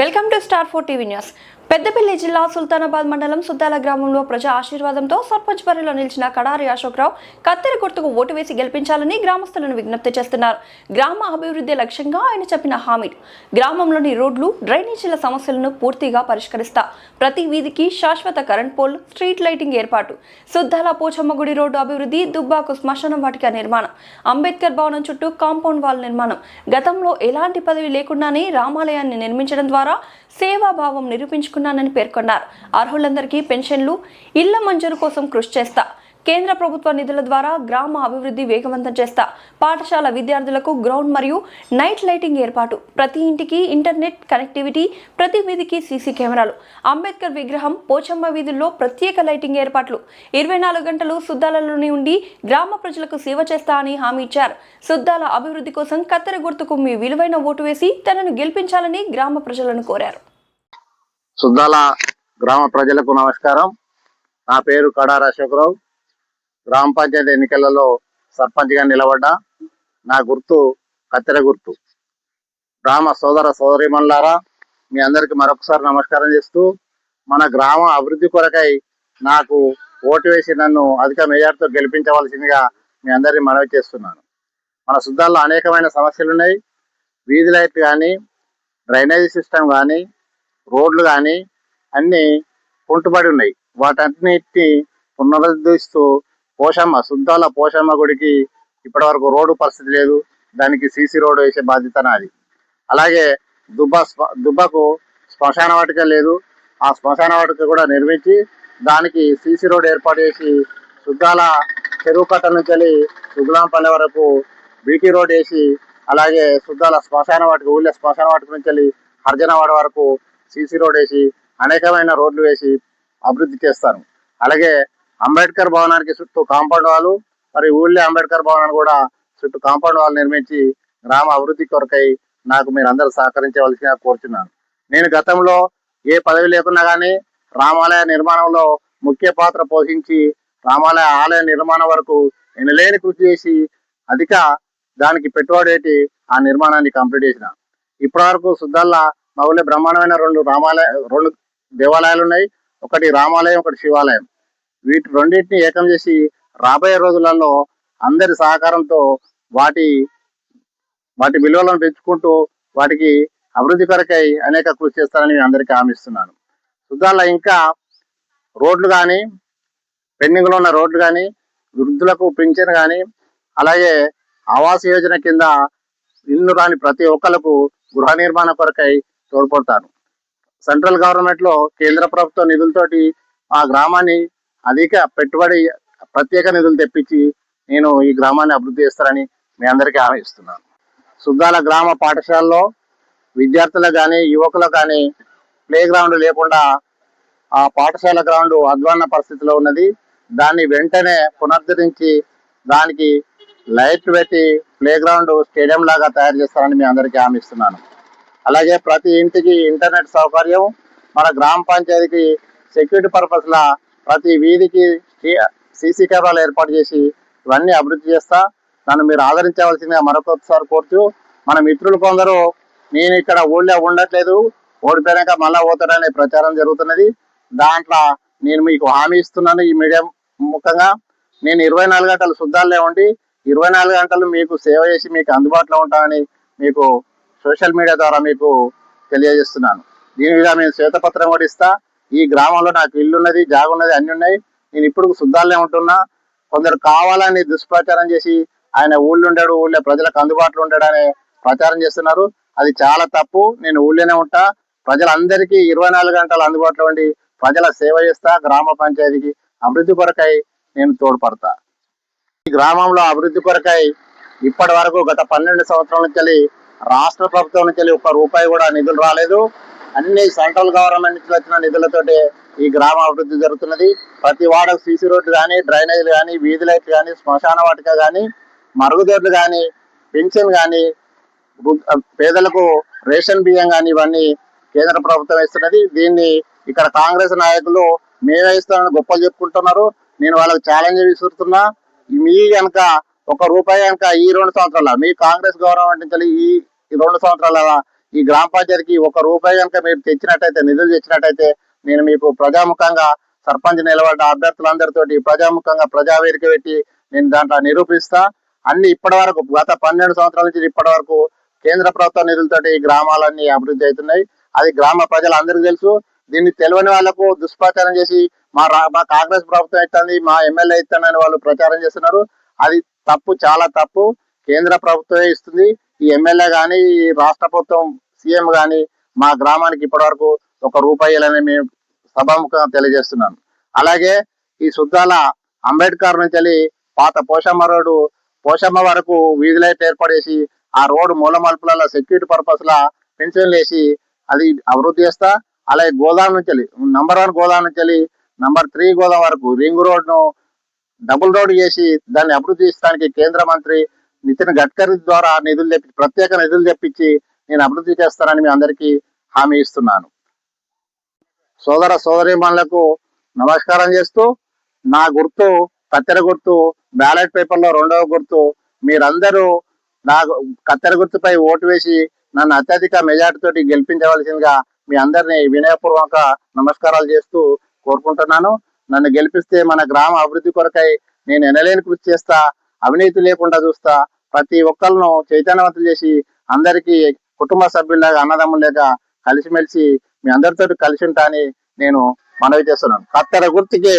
welcome to star four TV news Peddapalli జిల్లా సుల్తానాబాద్ మండలం సుద్దాల గ్రామంలో ప్రజా ఆశీర్వాదంతో సర్పంచ్ బరిలో నిలిచిన కడారి అశోక్రావు కత్తెర గుర్తుకు ఓటు వేసి గెలిపించాలని గ్రామస్తులను విజ్ఞప్తి చేస్తున్నారు. గ్రామ అభివృద్ధి లక్ష్యంగా ఆయన చెప్పిన హామీ. గ్రామంలోని రోడ్లు డ్రైనేజీల సమస్యలను పూర్తిగా పరిష్కరిస్తా. ప్రతి వీధికి శాశ్వత కరెంట్ పోల్ స్ట్రీట్ లైటింగ్ ఏర్పాటు. సుద్దాల పోచమ్మ గుడి రోడ్డు అభివృద్ధి దుబ్బాకు శ్మశానం వాటిక నిర్మాణం. అంబేద్కర్ భవనం చుట్టూ కాంపౌండ్ వాల్ నిర్మాణం. గతంలో ఎలాంటి పదవి లేకుండానే రామాలయాన్ని నిర్మించడం ద్వారా సేవాభావం నిరూపించుకున్నానని పేర్కొన్నారు. అర్హులందరికీ పెన్షన్లు ఇళ్ళ మంజూరు కోసం కృషి చేస్తా. కేంద్ర ప్రభుత్వ నిధుల ద్వారా గ్రామ అభివృద్ధి వేగవంతం చేస్తా. పాఠశాల విద్యార్థులకు గ్రౌండ్ మరియు నైట్ లైటింగ్ ఏర్పాటు. ప్రతి ఇంటికి ఇంటర్నెట్ కనెక్టివిటీ ప్రతి వీధికి సీసీ కెమెరాలు. అంబేద్కర్ విగ్రహం పోచమ్మ వీధుల్లో ప్రత్యేక లైటింగ్ ఏర్పాట్లు. ఇరవై నాలుగు గంటలు సుద్దాలలోనే ఉండి గ్రామ ప్రజలకు సేవ చేస్తా అని హామీ ఇచ్చారు. సుద్దాల అభివృద్ధి కోసం కత్తెర గుర్తుకు మీ విలువైన ఓటు వేసి తనను గెలిపించాలని గ్రామ ప్రజలను కోరారు. సుద్దాల గ్రామ ప్రజలకు నమస్కారం. నా పేరు కడార అశోకరావు గ్రామ పంచాయతీ ఎన్నికలలో సర్పంచ్గా నిలబడ్డా. నా గుర్తు కత్తెర గుర్తు. గ్రామ సోదర సోదరిమణులారా మీ అందరికీ మరొకసారి నమస్కారం చేస్తూ మన గ్రామ అభివృద్ధి కొరకై నాకు ఓటు వేసి నన్ను అధిక మెజార్టీతో గెలిపించవలసిందిగా మీ అందరినీ మనవి చేస్తున్నాను. మన సుద్దాల్లో అనేకమైన సమస్యలు ఉన్నాయి వీధి లైట్ కానీ డ్రైనేజీ సిస్టమ్ కానీ రోడ్లు కానీ అన్ని కుంటుపడి ఉన్నాయి. వాటన్నిటిని పునరుద్ధరిస్తూ పోషమ్మ సుద్దాల పోషమ్మ గుడికి ఇప్పటి వరకు రోడ్డు పరిస్థితి లేదు. దానికి సీసీ రోడ్డు వేసే బాధ్యత నాది. అలాగే దుబ్బ దుబ్బకు శ్మశాన వాటిక లేదు. ఆ శ్మశాన వాటిక కూడా నిర్మించి దానికి సీసీ రోడ్ ఏర్పాటు చేసి సుద్దాల చెరువు కట్ట నుంచి వెళ్ళి సుగులాంపల్లి వరకు బీటీ రోడ్ వేసి అలాగే సుద్దాల శ్మశాన వాటికి ఊళ్ళో శ్మశాన వాటిక నుంచి వెళ్ళి హర్జనవాడ వరకు సీసీ రోడ్ వేసి అనేకమైన రోడ్లు వేసి అభివృద్ధి చేస్తాను అలాగే అంబేద్కర్ భవనానికి చుట్టూ కాంపౌండ్ వాళ్ళు మరి ఊళ్ళో అంబేద్కర్ భవనాన్ని కూడా చుట్టూ కాంపౌండ్ వాళ్ళు నిర్మించి గ్రామ అభివృద్ధి కొరకై నాకు మీరు అందరూ సహకరించవలసిగా కోరుచున్నాను. నేను గతంలో ఏ పదవి లేకున్నా కానీ రామాలయ నిర్మాణంలో ముఖ్య పాత్ర పోషించి రామాలయ ఆలయ నిర్మాణం వరకు ఎనలేని కృషి చేసి అధిక దానికి పెట్టుబడి ఆ నిర్మాణాన్ని కంప్లీట్ చేసిన. ఇప్పటి వరకు సుద్దల్లా మా ఊళ్ళో బ్రహ్మాండమైన రెండు రామాలయ రెండు దేవాలయాలు ఉన్నాయి. ఒకటి రామాలయం ఒకటి శివాలయం. వీటి రెండింటిని ఏకం చేసి రాబోయే రోజులలో అందరి సహకారంతో వాటి వాటి విలువలను పెంచుకుంటూ వాటికి అభివృద్ధి కొరకై అనేక కృషి చేస్తారని నేను అందరికీ ఆమిస్తున్నాను సుద్దాల్లో ఇంకా రోడ్లు కానీ పెండింగ్లో ఉన్న రోడ్లు కానీ వృద్ధులకు పింఛన్ కానీ అలాగే ఆవాస్ యోజన కింద ఇల్లు రాని ప్రతి ఒక్కరికి గృహ నిర్మాణ కొరకై తోడ్పడతాను సెంట్రల్ గవర్నమెంట్లో కేంద్ర ప్రభుత్వ నిధులతోటి ఆ గ్రామాన్ని అధిక పెట్టుబడి ప్రత్యేక నిధులు తెప్పించి నేను ఈ గ్రామాన్ని అభివృద్ధి చేస్తానని మీ అందరికీ హామీ సుద్దాల గ్రామ పాఠశాలలో విద్యార్థులకు కానీ యువకులకు కానీ ప్లే గ్రౌండ్ లేకుండా ఆ పాఠశాల గ్రౌండ్ అధ్వాన్న పరిస్థితిలో ఉన్నది. దాన్ని వెంటనే పునరుద్ధరించి దానికి లైట్ పెట్టి ప్లే గ్రౌండ్ స్టేడియం లాగా తయారు చేస్తారని మీ అందరికీ హామీ ఇస్తున్నాను. అలాగే ప్రతి ఇంటికి ఇంటర్నెట్ సౌకర్యం మన గ్రామ పంచాయతీకి సెక్యూరిటీ పర్పస్ లా ప్రతి వీధికి సీసీ కెమెరాలు ఏర్పాటు చేసి ఇవన్నీ అభివృద్ధి చేస్తా. నన్ను మీరు ఆదరించవలసిందిగా మరొకసారి కోరుతూ మన మిత్రులు కొందరు నేను ఇక్కడ ఊళ్ళో ఉండట్లేదు ఓడిపోయాక మళ్ళా పోతాడనే ప్రచారం జరుగుతున్నది. దాంట్లో నేను మీకు హామీ ఇస్తున్నాను ఈ మీడియా ముఖంగా. నేను ఇరవై నాలుగు గంటలు శుద్ధాలే ఉండి ఇరవై నాలుగు గంటలు మీకు సేవ చేసి మీకు అందుబాటులో ఉంటానని మీకు సోషల్ మీడియా ద్వారా మీకు తెలియజేస్తున్నాను. దీని మీద నేను శ్వేతపత్రం కూడా ఇస్తా. ఈ గ్రామంలో నాకు ఇల్లు ఉన్నది జాగ ఉన్నది అన్ని ఉన్నాయి. నేను ఇప్పుడు శుద్ధాలనే ఉంటున్నా. కొందరు కావాలని దుష్ప్రచారం చేసి ఆయన ఊళ్ళో ఉండాడు ఊళ్ళో ప్రజలకు అందుబాటులో ఉంటాడనే ప్రచారం చేస్తున్నారు. అది చాలా తప్పు. నేను ఊళ్ళోనే ఉంటా. ప్రజలందరికీ ఇరవై నాలుగు గంటలు అందుబాటులో ఉండి ప్రజల సేవ చేస్తా. గ్రామ పంచాయతీకి అభివృద్ధి కొరకై నేను తోడ్పడతా. ఈ గ్రామంలో అభివృద్ధి కొరకై ఇప్పటి వరకు గత పన్నెండు సంవత్సరాల నుంచి రాష్ట్ర ప్రభుత్వం నుంచి ఒక్క రూపాయి కూడా నిధులు రాలేదు. అన్ని సెంట్రల్ గవర్నమెంట్ నుంచి వచ్చిన నిధులతోటి ఈ గ్రామ అభివృద్ధి జరుగుతున్నది. ప్రతి వాడకు సీసీ రోడ్లు కానీ డ్రైనేజీలు కానీ వీధి లైట్లు కానీ శ్మశాన వాటిక కానీ మరుగుదొడ్లు కానీ పెన్షన్ కానీ పేదలకు రేషన్ బియ్యం కానీ ఇవన్నీ కేంద్ర ప్రభుత్వం ఇస్తున్నది. దీన్ని ఇక్కడ కాంగ్రెస్ నాయకులు మేమే ఇస్తామని గొప్పలు చెప్పుకుంటున్నారు. నేను వాళ్ళకి ఛాలెంజ్ విసురుతున్నా. మీ కనుక ఒక రూపాయి కనుక ఈ రెండు సంవత్సరాల మీ కాంగ్రెస్ గవర్నమెంట్ నుంచి ఈ ఈ రెండు సంవత్సరాల ఈ గ్రామ పంచాయతీకి ఒక రూపాయి కనుక మీరు తెచ్చినట్టయితే నిధులు తెచ్చినట్టయితే నేను మీకు ప్రజాముఖంగా సర్పంచ్ నిలబడ్డ అభ్యర్థులందరితోటి ప్రజాముఖంగా ప్రజావేదిక పెట్టి నేను దాంట్లో నిరూపిస్తా. అన్ని ఇప్పటి వరకు గత పన్నెండు సంవత్సరాల నుంచి ఇప్పటి వరకు కేంద్ర ప్రభుత్వ నిధులతోటి ఈ గ్రామాలన్నీ అభివృద్ధి అవుతున్నాయి. అది గ్రామ ప్రజలందరికీ తెలుసు. దీన్ని తెలియని వాళ్ళకు దుష్ప్రచారం చేసి మా రా- మా కాంగ్రెస్ ప్రభుత్వం ఇస్తుంది మా ఎమ్మెల్యే ఇస్తానని వాళ్ళు ప్రచారం చేస్తున్నారు. అది తప్పు చాలా తప్పు. కేంద్ర ప్రభుత్వమే ఇస్తుంది. ఈ ఎమ్మెల్యే కానీ ఈ రాష్ట్ర ప్రభుత్వం సీఎం కానీ మా గ్రామానికి ఇప్పటివరకు ఒక రూపాయలని మేము సభాముఖంగా తెలియజేస్తున్నాను. అలాగే ఈ సుద్దాల అంబేద్కర్ నుంచి వెళ్ళి పాత పోషమ్మ రోడ్డు పోషమ్మ వరకు వీధులైతే ఏర్పడేసి ఆ రోడ్డు మూల మలుపులలో సెక్యూరిటీ పర్పస్ లా పెన్షన్లు వేసి అది అభివృద్ధి చేస్తా అలాగే గోదాం నుంచి వెళ్ళి నంబర్ వన్ గోదాం నుంచి వెళ్ళి నంబర్ త్రీ గోదాం వరకు రింగ్ రోడ్ను డబుల్ రోడ్ చేసి దాన్ని అభివృద్ధి చేయడానికి కేంద్ర మంత్రి నితిన్ గడ్కరీ ద్వారా నిధులు తెప్పి ప్రత్యేక నిధులు తెప్పించి నేను అభివృద్ధి చేస్తానని మీ అందరికీ హామీ ఇస్తున్నాను. సోదర సోదరీమణులకు నమస్కారం చేస్తూ నా గుర్తు కత్తెర గుర్తు బ్యాలెట్ పేపర్లో రెండవ గుర్తు మీరందరూ నా కత్తెర గుర్తుపై ఓటు వేసి నన్ను అత్యధిక మెజార్టీతోటి గెలిపించవలసిందిగా మీ అందరినీ వినయపూర్వక నమస్కారాలు చేస్తూ కోరుకుంటున్నాను. నన్ను గెలిపిస్తే మన గ్రామ అభివృద్ధి కొరకై నేను ఎనలేని కృషి చేస్తా అవినీతి లేకుండా చూస్తా ప్రతి ఒక్కరిను చైతన్యవంతులు చేసి అందరికీ కుటుంబ సభ్యుల్లాగా అన్నదమ్ములేగా కలిసిమెలిసి మీ అందరితో కలిసి ఉంటా అని నేను మనవి చేస్తున్నాను. కత్తెర గుర్తుకి